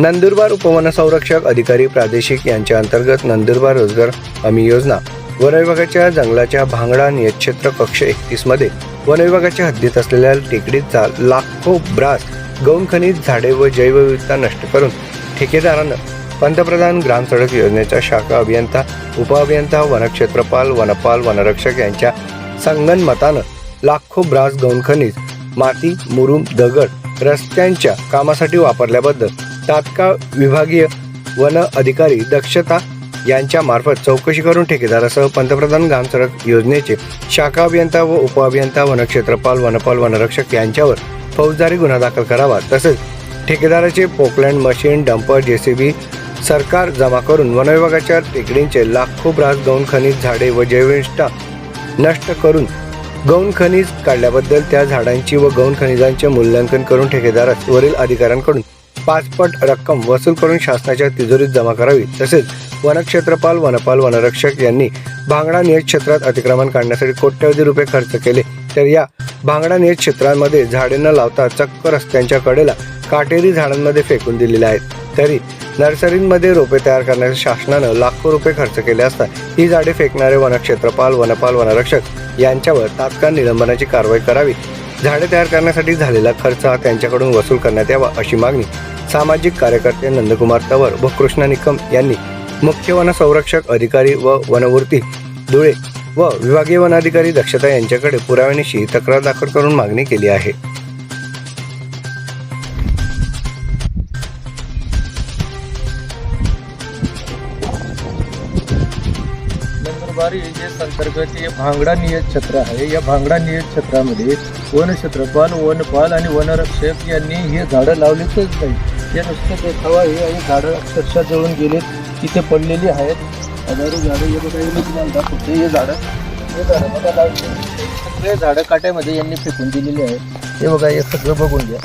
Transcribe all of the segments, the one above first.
नंदुरबार उपवनसंरक्षक अधिकारी प्रादेशिक यांच्या अंतर्गत नंदुरबार रोजगार हमी योजना. वन विभागाच्या जंगलाच्या भांगडा नियतक्षेत्र कक्ष एकतीसमध्ये वन विभागाच्या हद्दीत असलेल्या टेकडीचा लाखो ब्रास गौण खनिज झाडे व जैवविविधता नष्ट करून ठेकेदारानं पंतप्रधान ग्राम सडक योजनेच्या शाखा अभियंता उपअभियंता वनक्षेत्रपाल वनपाल वनरक्षक यांच्या संगनमतानं लाखो ब्रास गौण खनिज माती मुरुम दगड रस्त्यांच्या कामासाठी वापरल्याबद्दल तात्काळ विभागीय वन अधिकारी दक्षता यांच्या मार्फत चौकशी करून ठेकेदारासह पंतप्रधान ग्राम सडक योजनेचे शाखा अभियंता व उपअभियंता वनक्षेत्रपाल वनपाल वनरक्षक यांच्यावर फौजदारी गुन्हा दाखल करावा तसेच ठेकेदाराचे पोकलँड मशीन डंपर जेसीबी सरकार जमा करून वनविभागाच्या टेकडींचे लाखो ब्रास गौण खनिज झाडे व जैवनिष्ठा नष्ट करून गौण खनिज काढल्याबद्दल त्या झाडांची व गौण खनिजांचे मूल्यांकन करून ठेकेदारास वरील अधिकाऱ्यांकडून पाचपट रक्कम वसूल करून शासनाच्या तिजोरीत जमा करावी. तसेच वनक्षेत्रपाल वनपाल वनरक्षक यांनी भांगडा नियत क्षेत्रात अतिक्रमण काढण्यासाठी कोट्यवधी रुपये खर्च केले. तर या भांगडा नियत क्षेत्रांमध्ये झाडे न लावता चक्क रस्त्यांच्या कडेला काटेरी झाडांमध्ये फेकून दिलेले आहेत. तरी नर्सरींमध्ये रोपे तयार करण्यास शासनानं लाखो रुपये खर्च केले असता ही झाडे फेकणारे वनक्षेत्रपाल वनपाल वनरक्षक यांच्यावर तात्काळ निलंबनाची कारवाई करावी झाडे तयार करण्यासाठी झालेला खर्च हा त्यांच्याकडून वसूल करण्यात यावा अशी मागणी सामाजिक कार्यकर्ते नंदकुमार तवर व कृष्णा निकम यांनी मुख्य वन संरक्षक अधिकारी व वनवृत्ती धुळे व विभागीय वनाधिकारी दक्षता यांच्याकडे पुराव्यानिशी तक्रार दाखल करून मागणी केली आहे. नंदुरबार एजेस अंतर्गत हे भांगडा नियत क्षेत्र आहे या भांगडा नियत क्षेत्रामध्ये वनक्षेत्रपाल वनपाल आणि वनरक्षक यांनी हे झाडं लावलीच नाही. हे नुसतं देखावा हे आणि झाडं अक्षरशः जळून गेलेत तिथे पडलेली आहेत. हजारो झाडं हे बघा कुठे हे झाडं? हे झाडं बघा लावले सगळे झाडं काट्यामध्ये यांनी फेकून दिलेली आहेत. हे बघा हे सगळं बघून घ्या.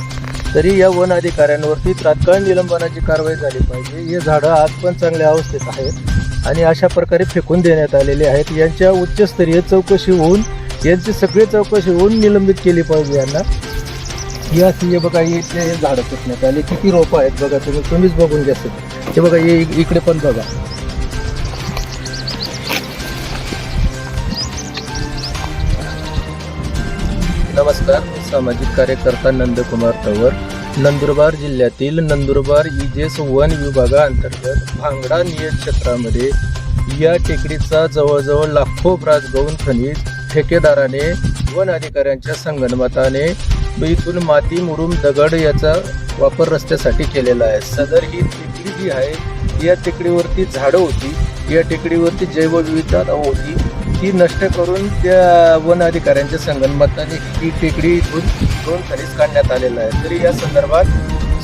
तरी या वन अधिकाऱ्यांवरती तात्काळ निलंबनाची कारवाई झाली पाहिजे. हे झाडं आज पण चांगल्या अवस्थेत आहेत. आणि अशा प्रकारे फेकून देण्यात आलेले आहेत. यांच्या उच्चस्तरीय चौकशी होऊन यांची सगळी चौकशी होऊन निलंबित केली पाहिजे यांना. या हे बघा इथे हे झाडं पुसण्यात आले. किती रोपं आहेत बघा तुम्ही. तुम्हीच बघून घ्या हे बघा हे इकडे पण बघा. नमस्कार. सामाजिक कार्यकर्ता नंदकुमार तवर. नंदुरबार जिल्ह्यातील नंदुरबार इजेस वन विभागाअंतर्गत भांगडा नियत क्षेत्रामध्ये या टेकडीचा जवळजवळ लाखो ब्रास गौण खनिज ठेकेदाराने वन अधिकाऱ्यांच्या संगणमताने इथून माती मुरुम दगड याचा वापर रस्त्यासाठी केलेला आहे. सदर ही टेकडी जी आहे या टेकडीवरती झाडं होती या टेकडीवरती जैवविविधता होती. ती नष्ट करून त्या वन अधिकाऱ्यांच्या संगनमताने ही टेकडी इथून दोन खनिज काढण्यात आलेलं आहे. तरी या संदर्भात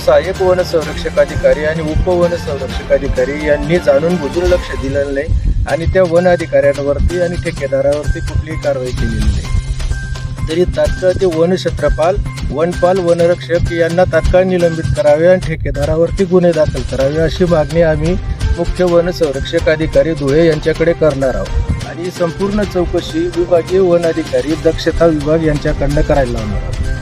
सहाय्यक वन संरक्षक अधिकारी आणि उपवन संरक्षक अधिकारी यांनी जाणून बुजून लक्ष दिलेलं नाही आणि त्या वन अधिकाऱ्यांवरती आणि ठेकेदारावरती कुठलीही कारवाई केलेली नाही. तरी तात्काळ ते वन क्षेत्रपाल वनपाल वनरक्षक यांना तात्काळ निलंबित करावे आणि ठेकेदारावरती गुन्हे दाखल करावे अशी मागणी आम्ही मुख्य वन संरक्षक अधिकारी धुळे यांच्याकडे करणार आहोत. आणि संपूर्ण चौकशी विभागीय वन अधिकारी दक्षता विभाग यांच्याकडनं करायला लावणार आहोत.